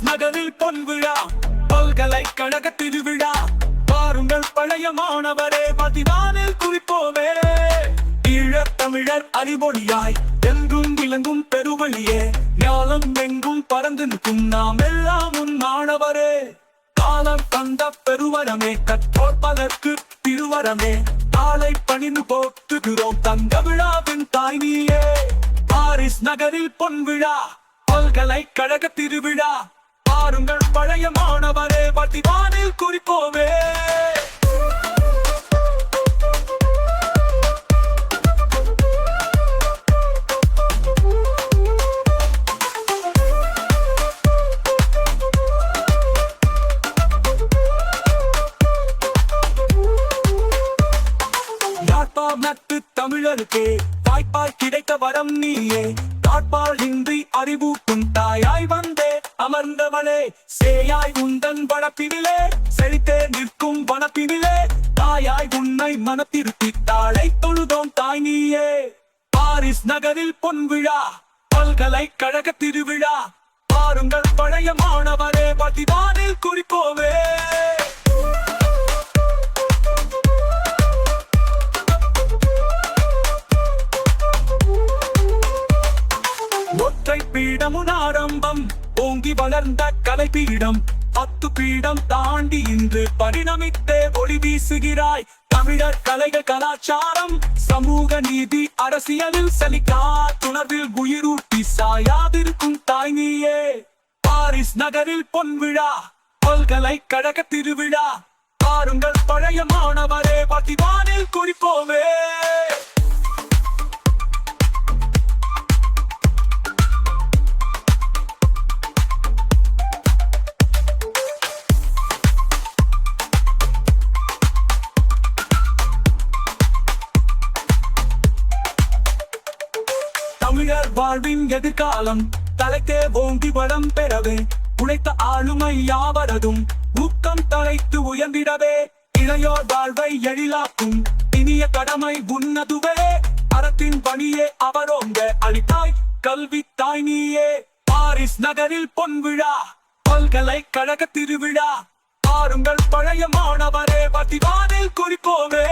Paris நகரில் பொன்விழா பல்கலைக்கழக திருவிழா. பாருங்கள் பழைய மாணவரே பதிவானில் குறிப்போமே. ஈழத் தமிழர் அறிவொழியாய் என்றும் விளங்கும் பெருவழியே. ஞானம் எங்கும் பறந்து நிற்கும் நாம் எல்லாம் உன் மாணவரே. காலம் தந்த பெருவரமே கற்றோற்பதற்கு திருவரமே. நாளை பணிந்து போற்றுகிறோம் தங்க விழாவின் தாய் நீயே பாரிஸ் நகரில் பொன் விழா. பல்கலைக்கழக திருவிழா. பாருங்கள் பழைய மாணவரே பதிவானில் குறிப்போவே யாழ்ப்பாணத்து தமிழருக்கு? தாய்ப்பால் கிடைத்த வரம் நீயே. தாட்பால் இன்றி அறிவூட்டும் தாயாய் வந்தே. அமர்ந்தவனே சேயாய் உந்தன் வனப்பினிலே செழித்தே நிற்கும் வனப்பினிலே தாயாய் உன்னை மனத்திருத்தி தாளை தொழுதோம் தாய் நீயே பாரிஸ் நகரில் பொன்விழா பல்கலைக்கழக திருவிழா பாருங்கள் பழைய மாணவரே பதிவானில் குறிப்போவே. ஒற்றை பீடமுன் ஆரம்பம் ஓங்கி வளர்ந்த கலைப்பீடம் பத்து பீடம் தாண்டி இன்று பரிணமித்தே ஒளி வீசுகிறாய். தமிழர் கலைகள் கலாச்சாரம் சமூக நீதி அரசியலில் சலிக்கா துணர்வில் உயிரூட்டி சாயாதிருக்கும் தாய் நீயே பாரிஸ் நகரில் பொன்விழா பல்கலைக்கழக திருவிழா. பாருங்கள் பழைய மாணவரே பதிவானில் குறிப்போவே. தமிழர் வாழ்வின் எதிர்காலம். தலைத்தே ஓங்கி வளம் பெறவே உழைத்த ஆளுமை யாவரதும். ஊக்கம் தலைத்து உயர்ந்திடவே இளையோர் வாழ்வை எழிலாக்கும். இனிய கடமை உன்னதுவே அறத்தின் பணியே அவரோங்க. அளித்தாய் கல்வி தாய் நீயே பாரிஸ் நகரில் பொன்விழா பல்கலைக்கழக திருவிழா. பாருங்கள் பழைய மாணவரே பதிவானில் குறிப்போமே.